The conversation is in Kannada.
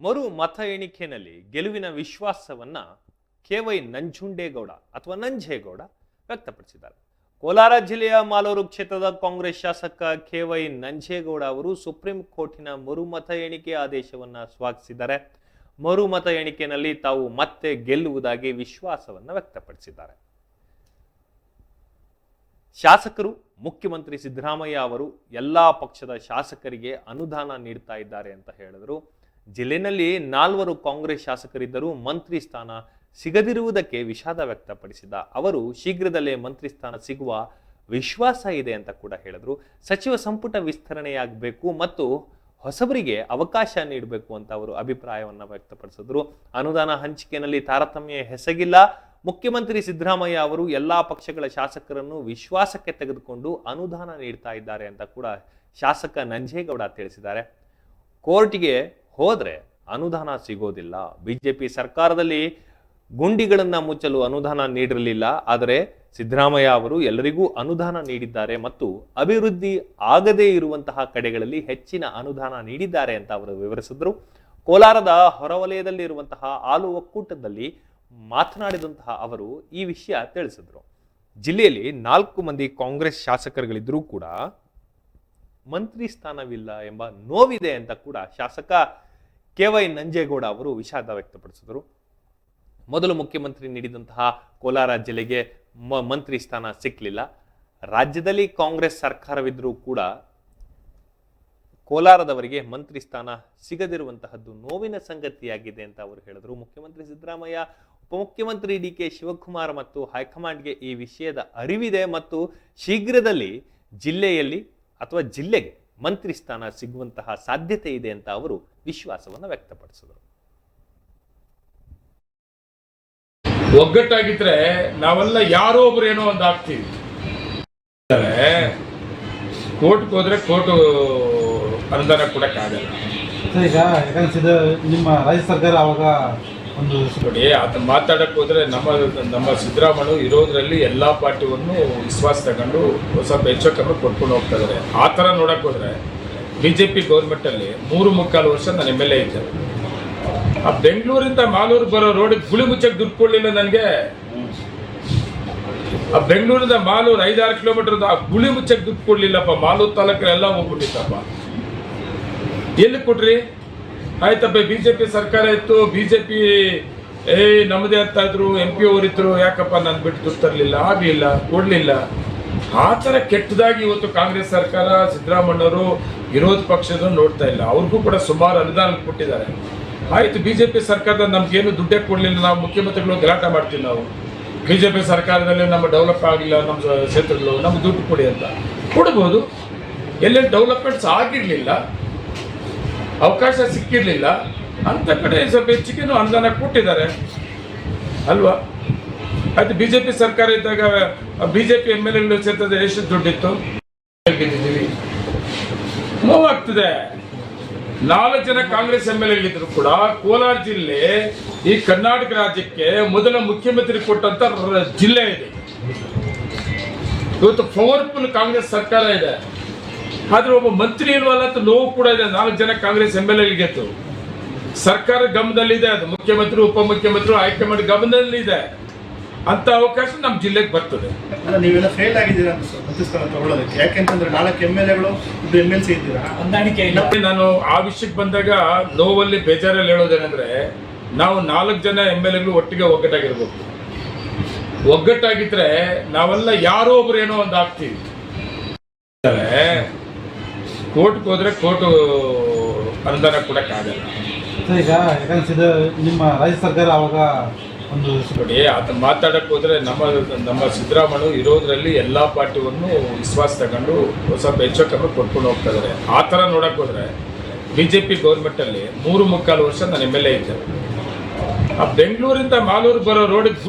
ಮರು ಮತ ಎಣಿಕೆಯಲ್ಲಿ ಗೆಲುವಿನ ವಿಶ್ವಾಸವನ್ನ ಕೆ ವೈ ನಂಜುಂಡೇಗೌಡ ಅಥವಾ ನಂಜೇಗೌಡ ವ್ಯಕ್ತಪಡಿಸಿದ್ದಾರೆ. ಕೋಲಾರ ಜಿಲ್ಲೆಯ ಮಾಲೂರು ಕ್ಷೇತ್ರದ ಕಾಂಗ್ರೆಸ್ ಶಾಸಕ ಕೆ ವೈ ನಂಜೇಗೌಡ ಅವರು ಸುಪ್ರೀಂ ಕೋರ್ಟಿನ ಮರು ಮತ ಎಣಿಕೆ ಆದೇಶವನ್ನ ಸ್ವಾಗತಿಸಿದ್ದಾರೆ ಮರು ಮತ ಎಣಿಕೆಯಲ್ಲಿ ತಾವು ಮತ್ತೆ ಗೆಲ್ಲುವುದಾಗಿ ವಿಶ್ವಾಸವನ್ನ ವ್ಯಕ್ತಪಡಿಸಿದ್ದಾರೆ. ಶಾಸಕರು, ಮುಖ್ಯಮಂತ್ರಿ ಸಿದ್ದರಾಮಯ್ಯ ಅವರು ಎಲ್ಲಾ ಪಕ್ಷದ ಶಾಸಕರಿಗೆ ಅನುದಾನ ನೀಡ್ತಾ ಇದ್ದಾರೆ ಅಂತ ಹೇಳಿದರು. ಜಿಲ್ಲೆನಲ್ಲಿ ನಾಲ್ವರು ಕಾಂಗ್ರೆಸ್ ಶಾಸಕರಿದ್ದರೂ ಮಂತ್ರಿ ಸ್ಥಾನ ಸಿಗದಿರುವುದಕ್ಕೆ ವಿಷಾದ ವ್ಯಕ್ತಪಡಿಸಿದ ಅವರು, ಶೀಘ್ರದಲ್ಲೇ ಮಂತ್ರಿ ಸ್ಥಾನ ಸಿಗುವ ವಿಶ್ವಾಸ ಇದೆ ಅಂತ ಕೂಡ ಹೇಳಿದ್ರು. ಸಚಿವ ಸಂಪುಟ ವಿಸ್ತರಣೆಯಾಗಬೇಕು ಮತ್ತು ಹೊಸಬರಿಗೆ ಅವಕಾಶ ನೀಡಬೇಕು ಅಂತ ಅವರು ಅಭಿಪ್ರಾಯವನ್ನು ವ್ಯಕ್ತಪಡಿಸಿದ್ರು. ಅನುದಾನ ಹಂಚಿಕೆಯಲ್ಲಿ ತಾರತಮ್ಯ ಹೆಸಗಿಲ್ಲ ಮುಖ್ಯಮಂತ್ರಿ ಸಿದ್ದರಾಮಯ್ಯ ಅವರು ಎಲ್ಲಾ ಪಕ್ಷಗಳ ಶಾಸಕರನ್ನು ವಿಶ್ವಾಸಕ್ಕೆ ತೆಗೆದುಕೊಂಡು ಅನುದಾನ ನೀಡ್ತಾ ಇದ್ದಾರೆ ಅಂತ ಕೂಡ ಶಾಸಕ ನಂಜೇಗೌಡ ತಿಳಿಸಿದ್ದಾರೆ. ಕೋರ್ಟ್ಗೆ ಹೋದ್ರೆ ಅನುದಾನ ಸಿಗೋದಿಲ್ಲ. ಬಿ ಜೆ ಪಿ ಸರ್ಕಾರದಲ್ಲಿ ಗುಂಡಿಗಳನ್ನು ಮುಚ್ಚಲು ಅನುದಾನ ನೀಡಿರಲಿಲ್ಲ. ಆದರೆ ಸಿದ್ದರಾಮಯ್ಯ ಅವರು ಎಲ್ಲರಿಗೂ ಅನುದಾನ ನೀಡಿದ್ದಾರೆ ಮತ್ತು ಅಭಿವೃದ್ಧಿ ಆಗದೇ ಇರುವಂತಹ ಕಡೆಗಳಲ್ಲಿ ಹೆಚ್ಚಿನ ಅನುದಾನ ನೀಡಿದ್ದಾರೆ ಅಂತ ಅವರು ವಿವರಿಸಿದ್ರು. ಕೋಲಾರದ ಹೊರವಲಯದಲ್ಲಿ ಇರುವಂತಹ ಹಾಲು ಒಕ್ಕೂಟದಲ್ಲಿ ಮಾತನಾಡಿದಂತಹ ಅವರು ಈ ವಿಷಯ ತಿಳಿಸಿದ್ರು. ಜಿಲ್ಲೆಯಲ್ಲಿ ನಾಲ್ಕು ಮಂದಿ ಕಾಂಗ್ರೆಸ್ ಶಾಸಕರುಗಳಿದ್ರೂ ಕೂಡ ಮಂತ್ರಿ ಸ್ಥಾನವಿಲ್ಲ ಎಂಬ ನೋವಿದೆ ಅಂತ ಕೂಡ ಶಾಸಕ ಕೆ ವೈ ನಂಜೇಗೌಡ ಅವರು ವಿಷಾದ ವ್ಯಕ್ತಪಡಿಸಿದರು. ಮೊದಲು ಮುಖ್ಯಮಂತ್ರಿ ನೀಡಿದಂತಹ ಕೋಲಾರ ಜಿಲ್ಲೆಗೆ ಮ- ಮಂತ್ರಿ ಸ್ಥಾನ ಸಿಕ್ಕಲಿಲ್ಲ ರಾಜ್ಯದಲ್ಲಿ ಕಾಂಗ್ರೆಸ್ ಸರ್ಕಾರವಿದ್ದರೂ ಕೂಡ ಕೋಲಾರದವರಿಗೆ ಮಂತ್ರಿ ಸ್ಥಾನ ಸಿಗದಿರುವಂತಹದ್ದು ನೋವಿನ ಸಂಗತಿಯಾಗಿದೆ ಅಂತ ಅವರು ಹೇಳಿದರು. ಮುಖ್ಯಮಂತ್ರಿ ಸಿದ್ದರಾಮಯ್ಯ, ಉಪಮುಖ್ಯಮಂತ್ರಿ ಡಿ ಕೆ ಶಿವಕುಮಾರ್ ಮತ್ತು ಹೈಕಮಾಂಡ್ಗೆ ಈ ವಿಷಯದ ಅರಿವಿದೆ ಮತ್ತು ಶೀಘ್ರದಲ್ಲಿ ಜಿಲ್ಲೆಯಲ್ಲಿ ಅಥವಾ ಜಿಲ್ಲೆಗೆ ಮಂತ್ರಿ ಸ್ಥಾನ ಸಿಗುವಂತಹ ಸಾಧ್ಯತೆ ಇದೆ ಅಂತ ಅವರು ವಿಶ್ವಾಸವನ್ನು ವ್ಯಕ್ತಪಡಿಸಿದರು. ಒಗ್ಗಟ್ಟಾಗಿದ್ರೆ ನಾವೆಲ್ಲ ಯಾರೋ ಒಬ್ರು ಏನೋ ಒಂದು ಆಗ್ತೀವಿ. ಕೋರ್ಟ್ಗೆ ಹೋದ್ರೆ ಕೋರ್ಟ್ ಅನುದಾನ ಕೊಡಕ್ಕಾಗಲ್ಲ. ಸರ್ ಈಗ ಯಾಕಂದ್ರೆ ನಿಮ್ಮ ರಾಜ್ಯ ಸರ್ಕಾರ ಅವಾಗ ಒಂದು ನೋಡಿ ಅದನ್ನ ಮಾತಾಡಕ್ಕೆ ನಮ್ಮ ನಮ್ಮ ಸಿದ್ದರಾಮಯ್ಯ ಇರೋದ್ರಲ್ಲಿ ಎಲ್ಲಾ ಪಾರ್ಟಿಯನ್ನು ವಿಶ್ವಾಸ ತಗೊಂಡು ಹೊಸ ಹೆಚ್ಚು ಕೊಟ್ಕೊಂಡು ಹೋಗ್ತಾ ಇದಾರೆ. ಆ ಥರ ನೋಡಕ್ ಹೋದ್ರೆ ಬಿ ಜೆ ಪಿ ಗೌರ್ಮೆಂಟಲ್ಲಿ ಮೂರು ಮುಕ್ಕಾಲು ವರ್ಷ ನಾನು ಎಂ ಎಲ್ ಎ ಇದ್ದೆ. ಆ ಬೆಂಗಳೂರಿಂದ ಮಾಲೂರು ಬರೋ ರೋಡಿಗೆ ಗುಳಿ ಮುಚ್ಚಕ್ಕೆ ದುಡ್ಡು ಕೊಡ್ಲಿಲ್ಲ ನನಗೆ. ಆ ಬೆಂಗಳೂರಿಂದ ಮಾಲೂರು ಐದಾರು ಕಿಲೋಮೀಟರ್ ಆ ಗುಳಿ ಮುಚ್ಚಕ್ಕೆ ದುಡ್ಡು ಕೊಡ್ಲಿಲ್ಲಪ್ಪ, ಮಾಲೂರು ತಾಲೂಕಲ್ಲೆಲ್ಲ ಹೋಗ್ಬಿಟ್ಟಿತ್ತಪ್ಪ. ಎಲ್ಲಿ ಕೊಟ್ರಿ? ಆಯ್ತಪ್ಪ ಬಿ ಜೆ ಪಿ ಸರ್ಕಾರ ಇತ್ತು ಬಿ ಜೆ ಪಿ ಏ, ನಮ್ಮದೇ ಅಂತ ಇದ್ರು ಎಂ ಪಿ ಅವರಿದ್ರು, ಯಾಕಪ್ಪ ನಾನು ಬಿಟ್ಟು ದುಡ್ಡು ಆಗಲಿಲ್ಲ, ಕೊಡಲಿಲ್ಲ. ಆ ಥರ ಕೆಟ್ಟದಾಗಿ ಇವತ್ತು ಕಾಂಗ್ರೆಸ್ ಸರ್ಕಾರ ಸಿದ್ದರಾಮಣ್ಣವರು ವಿರೋಧ ಪಕ್ಷದ ನೋಡ್ತಾ ಇಲ್ಲ. ಅವ್ರಿಗೂ ಕೂಡ ಸುಮಾರು ಅನುದಾನ ಕೊಟ್ಟಿದ್ದಾರೆ. ಆಯ್ತು ಬಿ ಜೆ ಪಿ ಸರ್ಕಾರದ ನಮ್ಗೇನು ದುಡ್ಡೇ ಕೊಡಲಿಲ್ಲ, ನಾವು ಮುಖ್ಯಮಂತ್ರಿಗಳು ಗಲಾಟೆ ಮಾಡ್ತೀವಿ ನಾವು. ಬಿ ಜೆ ಪಿ ಸರ್ಕಾರದಲ್ಲಿ ನಮ್ಮ ಡೆವಲಪ್ ಆಗಲಿಲ್ಲ ನಮ್ಮ ಕ್ಷೇತ್ರಗಳು, ನಮ್ಗೆ ದುಡ್ಡು ಕೊಡಿ ಅಂತ. ಕೊಡ್ಬೋದು. ಎಲ್ಲೆಲ್ಲಿ ಡೆವಲಪ್ಮೆಂಟ್ಸ್ ಆಗಿರಲಿಲ್ಲ ಅವಕಾಶ ಸಿಕ್ಕಿರಲಿಲ್ಲ. ಅಂಥ ಕಡೆ ಸ್ವಲ್ಪ ಹೆಚ್ಚಿಗೆನು ಅನುದಾನ ಕೊಟ್ಟಿದ್ದಾರೆ. ಅಲ್ವಾ? ಅದು ಬಿ ಜೆ ಪಿ ಸರ್ಕಾರ ಇದ್ದಾಗ B J P M L ಎಗಳು ಸೇರ್ತದೆ ಎಷ್ಟು ದುಡ್ಡಿತ್ತು? ನೋವಾಗ್ತದೆ ನಾಲ್ಕು ಜನ ಕಾಂಗ್ರೆಸ್ ಎಂ ಎಲ್ ಎಗಳಿದ್ರು ಕೂಡ ಕೋಲಾರ ಜಿಲ್ಲೆ ಈ ಕರ್ನಾಟಕ ರಾಜ್ಯಕ್ಕೆ ಮೊದಲ ಮುಖ್ಯಮಂತ್ರಿ ಕೊಟ್ಟಂತ ಜಿಲ್ಲೆ ಇದೆ. ಇವತ್ತು ಪವರ್ಫುಲ್ ಕಾಂಗ್ರೆಸ್ ಸರ್ಕಾರ ಇದೆ. ಆದ್ರೆ ಒಬ್ಬ ಮಂತ್ರಿ ಇಲ್ವಲ್ಲ ಅಂತ ನೋವು ಕೂಡ ಇದೆ. ನಾಲ್ಕು ಜನ ಕಾಂಗ್ರೆಸ್ ಎಂ ಎಲ್ ಗೆದ್ದು. ಸರ್ಕಾರ ಗಮನದಲ್ಲಿದೆ ಅದು ಮುಖ್ಯಮಂತ್ರಿ ಉಪಮುಖ್ಯಮಂತ್ರಿ ಮಾಡಿ ಗಮನದಲ್ಲಿದೆ. ಅಂತ ಅವಕಾಶ ನಮ್ಮ ಜಿಲ್ಲೆಗೆ ಬರ್ತದೆ. ಅಲ್ಲ ನೀವೆಲ್ಲ ಫೇಲ್ ಆಗಿದ್ದೀರಾ ತಗೊಳ್ಳೋದಕ್ಕೆ. ಯಾಕೆಂತಂದ್ರೆ ನಾಲ್ಕು ಎಂ ಎಲ್ ಎಗಳು ಎಂ ಎಲ್ ಸಿ ಇದ್ದೀರಾ ಮತ್ತೆ ನಾನು ಆ ವಿಷಯಕ್ಕೆ ಬಂದಾಗ ನೋವಲ್ಲಿ ಬೇಜಾರಲ್ಲಿ ಹೇಳೋದೇನೆಂದ್ರೆ ನಾವು ನಾಲ್ಕು ಜನ ಎಂ ಎಲ್ ಎಗಳು ಒಟ್ಟಿಗೆ ಒಗ್ಗಟ್ಟಾಗಿರ್ಬೇಕು. ಒಗ್ಗಟ್ಟಾಗಿದ್ರೆ ನಾವೆಲ್ಲ ಯಾರೋ ಒಬ್ರು ಏನೋ ಒಂದು ಆಗ್ತೀವಿ. ಕೋರ್ಟ್ಗೆ ಹೋದ್ರೆ ಕೋರ್ಟ್ ಅನುದಾನ ಕೊಡೋಕ್ಕಾಗಲ್ಲ ಸರ್ ಈಗ ಯಾಕಂದ್ರೆ ನಿಮ್ಮ ರಾಜ್ಯ ಸರ್ಕಾರ ಅವಾಗ ಒಂದು ನೋಡಿ ಅದನ್ನ ಮಾತಾಡಕ್ ಹೋದ್ರೆ ನಮ್ಮ ನಮ್ಮ ಸಿದ್ದರಾಮಯ್ಯ ಇರೋದ್ರಲ್ಲಿ ಎಲ್ಲಾ ಪಾರ್ಟಿಯನ್ನು ವಿಶ್ವಾಸ ತಗೊಂಡು ಹೊಸ ಹೆಚ್ಚು ಕಮ್ಮಿ ಕೊಟ್ಕೊಂಡು ಹೋಗ್ತಾ ಇದಾರೆ. ಆ ಥರ ನೋಡಕ್ ಹೋದ್ರೆ ಬಿ ಜೆ ಪಿ ಗೌರ್ಮೆಂಟಲ್ಲಿ ಮೂರು ಮುಕ್ಕಾಲು ವರ್ಷ ನಾನು ಎಂ ಎಲ್ ಎ ಇದ್ದೆ. ಆ ಬೆಂಗಳೂರಿಂದ ಮಾಲೂರು ಬರೋ ರೋಡಿಗೆ